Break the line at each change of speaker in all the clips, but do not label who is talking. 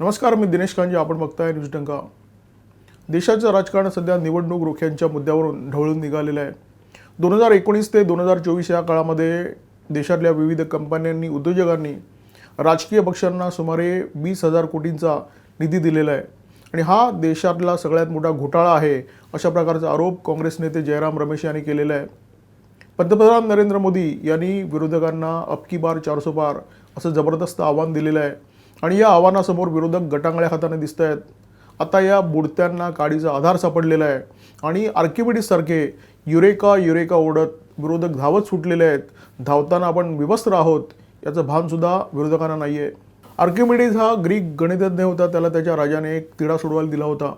नमस्कार मी दिनेश कांजे आपण बघताय न्यूज डंका. देशाचं राजकारण सध्या निवडणूक रोख्यांच्या मुद्द्यावरून ढवळून निघालेलं आहे. दोन हजार एकोणीस ते दोन हजार चोवीस या काळामध्ये देशातल्या विविध कंपन्यांनी उद्योजकांनी राजकीय पक्षांना सुमारे वीस हजार कोटींचा निधी दिलेला आहे. आणि हा देशातला सगळ्यात मोठा घोटाळा आहे अशा प्रकारचा आरोप काँग्रेस नेते जयराम रमेश यांनी केलेला आहे. पंतप्रधान नरेंद्र मोदी यांनी विरोधकांना अबकी बार चारसो पार असं जबरदस्त आव्हान दिलेलं आहे. आणि या आव्हानासमोर विरोधक गटांगळ्या हाताने दिसत आहेत आता या बुडत्यांना काडीचा आधार सापडलेला आहे. आणि आर्किमिडीजसारखे युरेका युरेका ओढत विरोधक धावत सुटलेले आहेत. धावताना आपण विवस्त्र आहोत याचं भानसुद्धा विरोधकांना नाही आहे आर्किमिडीज हा ग्रीक गणितज्ञ होता त्याला त्याच्या राजाने एक तिढा सोडवायला दिला होता.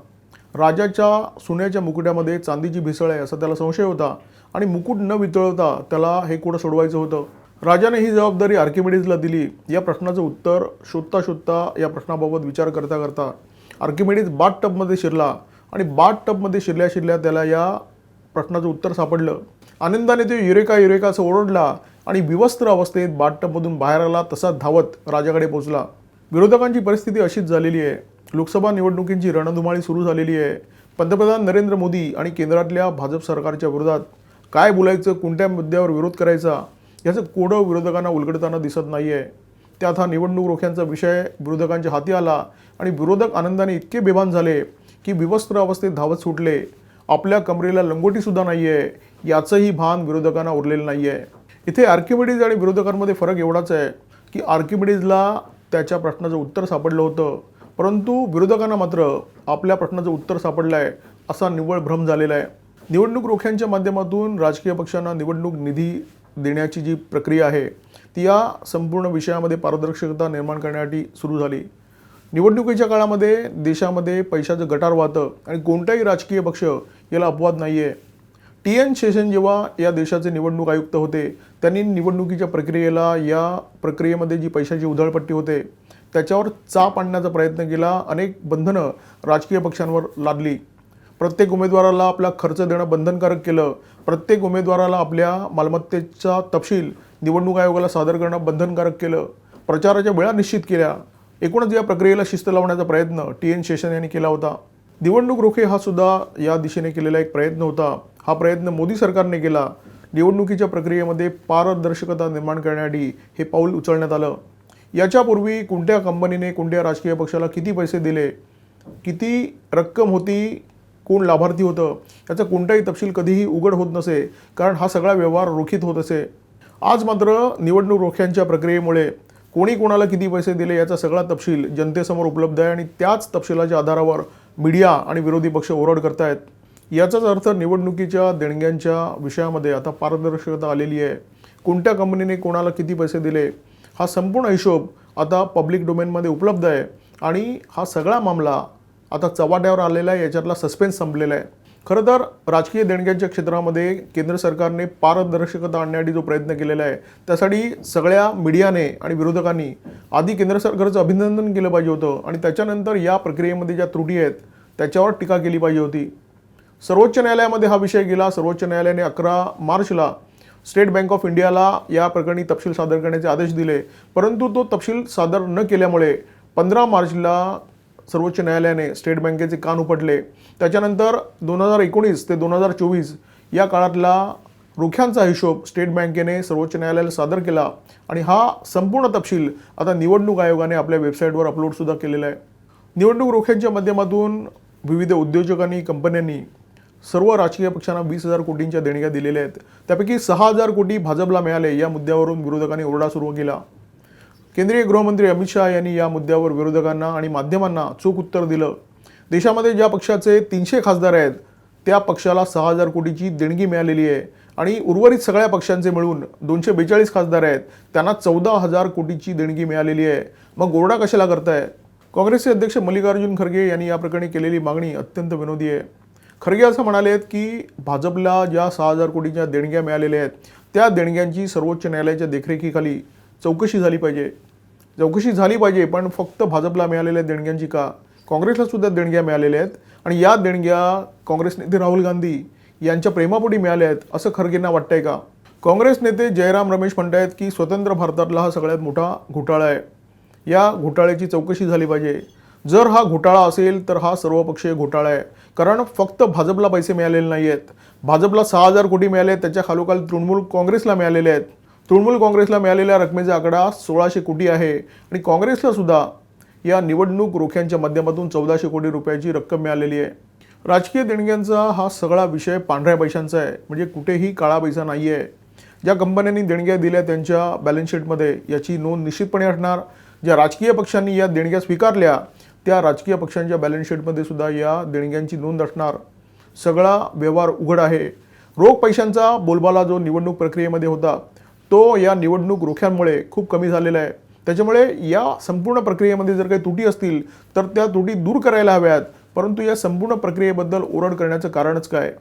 राजाच्या सोन्याच्या मुकुट्यामध्ये चांदीची भिसळ आहे असा त्याला संशय होता. आणि मुकुट न वितळवता त्याला हे कुठं सोडवायचं होतं? राजाने ही जबाबदारी आर्किमिडीजला दिली. या प्रश्नाचं उत्तर शोधता शोधता या प्रश्नाबाबत विचार करता करता आर्किमिडीज बाट टबमध्ये शिरला आणि बाथ टबमध्ये शिरल्या शिरल्या त्याला या प्रश्नाचं उत्तर सापडलं. आनंदाने तो युरेका युरेका असं ओरडला आणि विवस्त्र अवस्थेत बाथ टबमधून बाहेर आला तसा धावत राजाकडे पोहोचला. विरोधकांची परिस्थिती अशीच झालेली आहे. लोकसभा निवडणुकींची रणधुमाळी सुरू झालेली आहे. पंतप्रधान नरेंद्र मोदी आणि केंद्रातल्या भाजप सरकारच्या विरोधात काय बोलायचं कोणत्या मुद्द्यावर विरोध करायचा याचं कोडं विरोधकांना उलगडताना दिसत नाही आहे त्यात हा निवडणूक रोख्यांचा विषय विरोधकांच्या हाती आला आणि विरोधक आनंदाने इतके बेभान झाले की विवस्त्र अवस्थेत धावत सुटले. आपल्या कमरेला लंगोटीसुद्धा नाही आहे याचंही भान विरोधकांना उरलेलं नाही आहे इथे आर्किमिडीज आणि विरोधकांमध्ये फरक एवढाच आहे की आर्किमिडीजला त्याच्या प्रश्नाचं उत्तर सापडलं होतं. परंतु विरोधकांना मात्र आपल्या प्रश्नाचं उत्तर सापडलं आहे असा निव्वळ भ्रम झालेला आहे. निवडणूक रोख्यांच्या माध्यमातून राजकीय पक्षांना निवडणूक निधी देण्याची जी प्रक्रिया आहे ती या संपूर्ण विषयामध्ये पारदर्शकता निर्माण करण्यासाठी सुरू झाली. निवडणुकीच्या काळामध्ये देशामध्ये पैशाचं गटार वाहतं आणि कोणताही राजकीय पक्ष याला अपवाद नाही आहे टी. एन. शेषन जेव्हा या देशाचे निवडणूक आयुक्त होते त्यांनी निवडणुकीच्या प्रक्रियेला या प्रक्रियेमध्ये जी पैशाची उधळपट्टी होते त्याच्यावर चाप आणण्याचा प्रयत्न केला. अनेक बंधनं राजकीय पक्षांवर लादली. प्रत्येक उमेदवाराला आपला खर्च देणं बंधनकारक केलं प्रत्येक उमेदवाराला आपल्या मालमत्तेचा तपशील निवडणूक आयोगाला सादर करणं बंधनकारक केलं प्रचाराच्या वेळा निश्चित केल्या. एकूणच या प्रक्रियेला शिस्त लावण्याचा प्रयत्न टी एन शेषन यांनी केला होता. निवडणूक रोखे हा सुद्धा या दिशेने केलेला एक प्रयत्न होता. हा प्रयत्न मोदी सरकारने केला. निवडणुकीच्या प्रक्रियेमध्ये पारदर्शकता निर्माण करण्यासाठी हे पाऊल उचलण्यात आलं. याच्यापूर्वी कोणत्या कंपनीने कोणत्या राजकीय पक्षाला किती पैसे दिले? किती रक्कम होती? कोण लाभार्थी होतं? याचा कोणताही तपशील कधीही उघड होत नसे कारण हा सगळा व्यवहार रोखीत होत असे. आज मात्र निवडणूक रोख्यांच्या प्रक्रियेमुळे कोणी कोणाला किती पैसे दिले याचा सगळा तपशील जनतेसमोर उपलब्ध आहे आणि त्याच तपशिलाच्या आधारावर मीडिया आणि विरोधी पक्ष ओरड करतायत याचाच अर्थ निवडणुकीच्या देणग्यांच्या विषयामध्ये आता पारदर्शकता आलेली आहे. कोणत्या कंपनीने कोणाला किती पैसे दिले? हा संपूर्ण हिशोब आता पब्लिक डोमेनमध्ये उपलब्ध आहे आणि हा सगळा मामला आता चव्हाट्यावर आलेला आहे याच्यातला सस्पेन्स संपलेला आहे. खरं तर राजकीय देणग्यांच्या क्षेत्रामध्ये केंद्र सरकारने पारदर्शकता आणण्यासाठी जो प्रयत्न केलेला आहे त्यासाठी सगळ्या मीडियाने आणि विरोधकांनी आधी केंद्र सरकारचं अभिनंदन केलं पाहिजे होतं आणि त्याच्यानंतर या प्रक्रियेमध्ये ज्या त्रुटी आहेत त्याच्यावर टीका केली पाहिजे होती. सर्वोच्च न्यायालयामध्ये हा विषय गेला सर्वोच्च न्यायालयाने अकरा मार्चला स्टेट बँक ऑफ इंडियाला या प्रकरणी तपशील सादर करण्याचे आदेश दिले परंतु तो तपशील सादर न केल्यामुळे पंधरा मार्चला सर्वोच्च न्यायालयाने स्टेट बँकेचे कान उपटले. त्याच्यानंतर दोन हजार एकोणीस ते दोन हजार चोवीस या काळातला रोख्यांचा हिशोब स्टेट बँकेने सर्वोच्च न्यायालयाला सादर केला आणि हा संपूर्ण तपशील आता निवडणूक आयोगाने आपल्या वेबसाईटवर अपलोडसुद्धा केलेला आहे. निवडणूक रोख्यांच्या माध्यमातून विविध उद्योजकांनी कंपन्यांनी सर्व राजकीय पक्षांना वीस हजार कोटींच्या देणग्या दिलेल्या आहेत. त्यापैकी सहा हजार कोटी भाजपला मिळाले या मुद्द्यावरून विरोधकांनी ओरडा सुरू केला. केंद्रीय गृहमंत्री अमित शहा यांनी या मुद्द्यावर विरोधकांना आणि माध्यमांना चूक उत्तर दिलं. देशामध्ये ज्या पक्षाचे तीनशे खासदार आहेत त्या पक्षाला सहा हजार कोटीची देणगी मिळालेली आहे आणि उर्वरित सगळ्या पक्षांचे मिळून दोनशे बेचाळीस खासदार आहेत त्यांना चौदा हजार कोटीची देणगी मिळालेली आहे. मग ओरडा कशाला करताय? काँग्रेसचे अध्यक्ष मल्लिकार्जुन खरगे यांनी या प्रकरणी केलेली मागणी अत्यंत विनोदी आहे. खरगे असं म्हणाले आहेत की भाजपला ज्या सहा हजार कोटीच्या देणग्या मिळालेल्या आहेत त्या देणग्यांची सर्वोच्च न्यायालयाच्या देखरेखीखाली चौकशी झाली पाहिजे. चौकशी झाली पाहिजे पण फक्त भाजपला मिळालेल्या देणग्यांची का? काँग्रेसला सुद्धा देणग्या मिळालेल्या आहेत आणि या देणग्या काँग्रेस नेते राहुल गांधी यांच्या प्रेमापोटी मिळाल्या आहेत असं खरगेंना वाटतंय का? काँग्रेस नेते जयराम रमेश म्हणतायत की स्वतंत्र भारतातला हा सगळ्यात मोठा घोटाळा आहे. या घोटाळ्याची चौकशी झाली पाहिजे. जर हा घोटाळा असेल तर हा सर्वपक्षीय घोटाळा आहे. कारण फक्त भाजपला पैसे मिळालेले नाही आहेत भाजपला सहा हजार कोटी मिळाले आहेत त्याच्या खालोखाल तृणमूल काँग्रेसला मिळालेले आहेत. तृणमूल काँग्रेसला मिळालेल्या रकमेचा आकडा सोळाशे कोटी आहे. आणि काँग्रेसला सुद्धा या निवडणूक रोख्यांच्या माध्यमातून चौदाशे कोटी रुपयाची रक्कम मिळालेली आहे. राजकीय देणग्यांचा हा सगळा विषय पांढऱ्या पैशांचा आहे. म्हणजे कुठेही काळा पैसा नाही आहे ज्या कंपन्यांनी देणग्या दिल्या त्यांच्या बॅलन्स शीटमध्ये याची नोंद निश्चितपणे असणार. ज्या राजकीय पक्षांनी या देणग्या स्वीकारल्या त्या राजकीय पक्षांच्या बॅलन्स शीटमध्ये सुद्धा या देणग्यांची नोंद असणार. सगळा व्यवहार उघड आहे. रोख पैशांचा बोलबाला जो निवडणूक प्रक्रियेमध्ये होता तो या निवडणूक रोख्यांमुळे खूप कमी झालेला आहे. त्याच्यामुळे या संपूर्ण प्रक्रियेमध्ये जर काही त्रुटी असतील तर त्या त्रुटी दूर करायला हव्यात. परंतु या संपूर्ण प्रक्रियेबद्दल ओरड करण्याचं कारणच काय?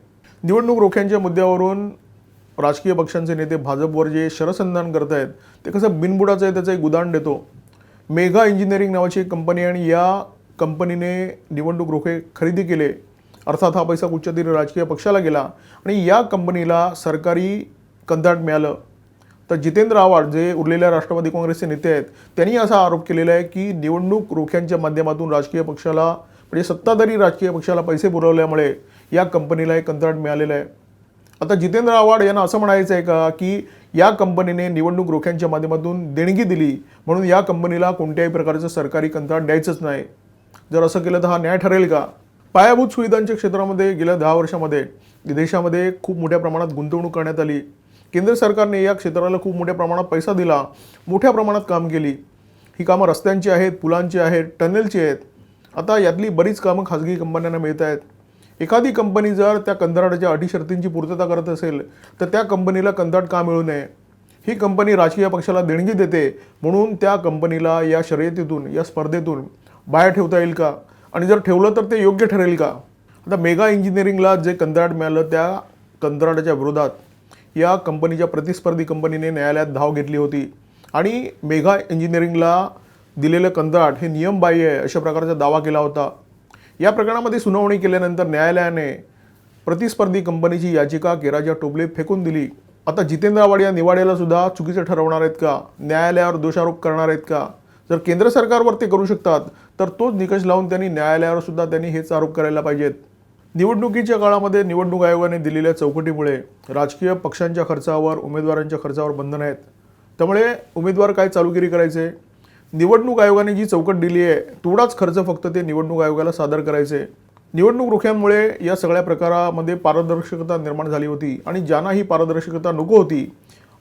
निवडणूक रोख्यांच्या मुद्द्यावरून राजकीय पक्षांचे नेते भाजपवर जे शरसंधान करत आहेत ते कसं बिनबुडाचं आहे त्याचं एक उदाहरण देतो. मेघा इंजिनिअरिंग नावाची एक कंपनी आणि या कंपनीने निवडणूक रोखे खरेदी केले. अर्थात हा पैसा कुठच्या तरी राजकीय पक्षाला गेला आणि या कंपनीला सरकारी कंत्राट मिळालं. तर जितेंद्र आव्हाड जे उरलेल्या राष्ट्रवादी काँग्रेसचे नेते आहेत त्यांनी असा आरोप केलेला आहे की निवडणूक रोख्यांच्या माध्यमातून राजकीय पक्षाला म्हणजे सत्ताधारी राजकीय पक्षाला पैसे पुरवल्यामुळे या कंपनीला एक कंत्राट मिळालेलं आहे. आता जितेंद्र आव्हाड यांना असं म्हणायचं आहे का की या कंपनीने निवडणूक रोख्यांच्या माध्यमातून देणगी दिली म्हणून या कंपनीला कोणत्याही प्रकारचं सरकारी कंत्राट द्यायचंच नाही? जर असं केलं तर हा न्याय ठरेल का? पायाभूत सुविधांच्या क्षेत्रामध्ये गेल्या दहा वर्षामध्ये देशामध्ये खूप मोठ्या प्रमाणात गुंतवणूक करण्यात आली. केंद्र सरकारने या क्षेत्राला खूप मोठ्या प्रमाणात पैसा दिला मोठ्या प्रमाणात काम केली. ही कामं रस्त्यांची आहेत पुलांची आहेत टनेलची आहेत. आता यातली बरीच कामं खाजगी कंपन्यांना मिळत आहेत. एखादी कंपनी जर त्या कंत्राटाच्या अटी शर्तींची पूर्तता करत असेल तर त्या कंपनीला कंत्राट का मिळू नये? ही कंपनी राजकीय पक्षाला देणगी देते म्हणून त्या कंपनीला या शर्यतीतून या स्पर्धेतून बाहेर ठेवता येईल का? आणि जर ठेवलं तर ते योग्य ठरेल का? आता मेगा इंजिनिअरिंगला जे कंत्राट मिळालं त्या कंत्राटाच्या विरोधात या कंपनीच्या प्रतिस्पर्धी कंपनीने न्यायालयात धाव घेतली होती. आणि मेघा इंजिनिअरिंगला दिलेलं कंत्राट हे नियमबाह्य आहे अशा प्रकारचा दावा केला होता. या प्रकरणामध्ये सुनावणी केल्यानंतर न्यायालयाने प्रतिस्पर्धी कंपनीची याचिका केराच्या टोपले फेकून दिली. आता जितेंद्र आव्हाड या निवाड्याला सुद्धा चुकीचं ठरवणार आहेत का? न्यायालयावर दोषारोप करणार आहेत का? जर केंद्र सरकारवर ते करू शकतात तर तोच निकष लावून त्यांनी न्यायालयावर सुद्धा त्यांनी हेच आरोप करायला पाहिजेत. निवडणुकीच्या काळामध्ये निवडणूक आयोगाने दिलेल्या चौकटीमुळे राजकीय पक्षांच्या खर्चावर उमेदवारांच्या खर्चावर बंधन आहेत. त्यामुळे उमेदवार काय चालूगिरी करायचे? निवडणूक आयोगाने जी चौकट दिली आहे तेवढाच खर्च फक्त ते निवडणूक आयोगाला सादर करायचे. निवडणूक रोख्यांमुळे या सगळ्या प्रकारामध्ये पारदर्शकता निर्माण झाली होती आणि ज्यांना ही पारदर्शकता नको होती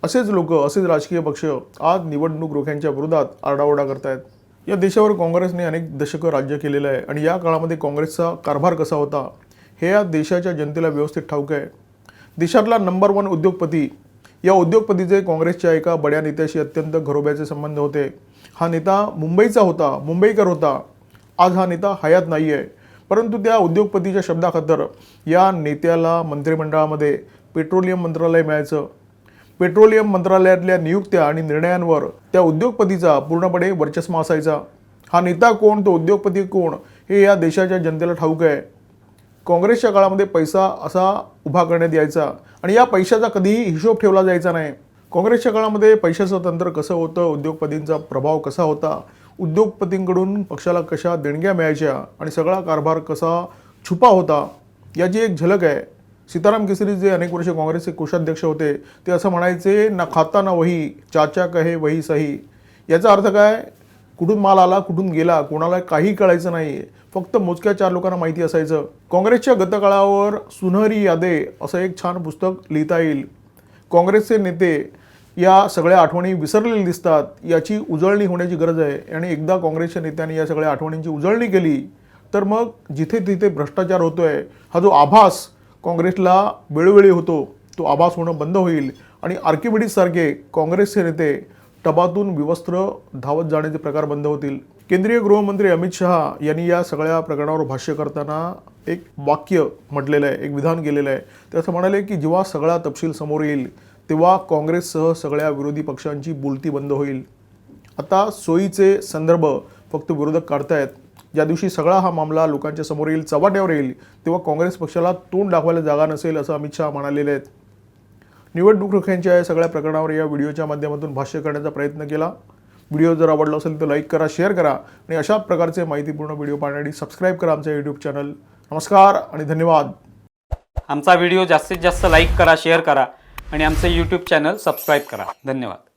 असेच लोक असेच राजकीय पक्ष आज निवडणूक रोख्यांच्या विरोधात आरडाओरडा करतायत. या देशावर काँग्रेसने अनेक दशकं राज्य केलेलं आहे आणि या काळामध्ये काँग्रेसचा कारभार कसा होता? हे या देशाच्या जनतेला व्यवस्थित ठाऊक आहे. देशातला नंबर वन उद्योगपती या उद्योगपतीचे काँग्रेसच्या एका बड्या नेत्याशी अत्यंत घरोब्याचे संबंध होते. हा नेता मुंबईचा होता मुंबईकर होता. आज हा नेता हयात नाही आहे परंतु त्या उद्योगपतीच्या शब्दाखातर या नेत्याला मंत्रिमंडळामध्ये पेट्रोलियम मंत्रालय मिळायचं. पेट्रोलियम मंत्रालयातल्या नियुक्त्या आणि निर्णयांवर त्या उद्योगपतीचा पूर्णपणे वर्चस्व असायचा. हा नेता कोण तो उद्योगपती कोण हे या देशाच्या जनतेला ठाऊक आहे. काँग्रेसच्या काळामध्ये पैसा असा उभा करण्यात यायचा आणि या पैशाचा कधीही हिशोब ठेवला जायचा नाही. काँग्रेसच्या काळामध्ये पैशाचं तंत्र कसं होतं उद्योगपतींचा प्रभाव कसा होता उद्योगपतींकडून पक्षाला कशा देणग्या मिळायच्या आणि सगळा कारभार कसा छुपा होता याची एक झलक आहे. सीताराम केसरी जे अनेक वर्ष काँग्रेसचे कोषाध्यक्ष होते ते असं म्हणायचे ना खाता ना वही चाचा कहे वही सही. याचा अर्थ काय? कुठून माल आला कुठून गेला कोणाला काही कळायचं नाही आहे फक्त मोजक्या चार लोकांना माहिती असायचं. काँग्रेसच्या गतकाळावर सुनहरी यादे असं एक छान पुस्तक लिहिता येईल. काँग्रेसचे नेते या सगळ्या आठवणी विसरलेले दिसतात. याची उजळणी होण्याची गरज आहे. आणि एकदा काँग्रेसच्या नेत्यांनी या सगळ्या आठवणींची उजळणी केली तर मग जिथे तिथे भ्रष्टाचार होतोय हा जो आभास काँग्रेसला वेळोवेळी होतो तो आभास होणं बंद होईल. आणि आर्किबिडीजसारखे काँग्रेसचे नेते टबातून विवस्त्र धावत जाण्याचे प्रकार बंद होतील. केंद्रीय गृहमंत्री अमित शहा यांनी या सगळ्या प्रकरणावर भाष्य करताना एक वाक्य म्हटलेलं आहे एक विधान केलेलं आहे. ते असं म्हणाले की जेव्हा सगळा तपशील समोर येईल तेव्हा काँग्रेससह सगळ्या विरोधी पक्षांची बोलती बंद होईल. आता सोयीचे संदर्भ फक्त विरोधक काढतायत. ज्या दिवशी सगळा हा मामला लोकांच्या समोर येईल चव्हाट्यावर येईल तेव्हा काँग्रेस पक्षाला तोंड दाखवायला जागा नसेल असं अमित शहा म्हणालेले आहेत. निवडणूक रोख्यांच्या या सगळ्या प्रकरणावर या व्हिडिओच्या माध्यमातून भाष्य करण्याचा प्रयत्न केला. व्हिडिओ जर आवडला असेल तर लाईक करा शेअर करा आणि अशा प्रकारचे माहितीपूर्ण व्हिडिओ पाहण्यासाठी सबस्क्राईब करा आमच्या यूट्यूब चॅनल नमस्कार आणि धन्यवाद.
आमचा व्हिडिओ जास्तीत जास्त लाईक करा शेअर करा आणि आमचं यूट्यूब चॅनल सबस्क्राईब करा. धन्यवाद.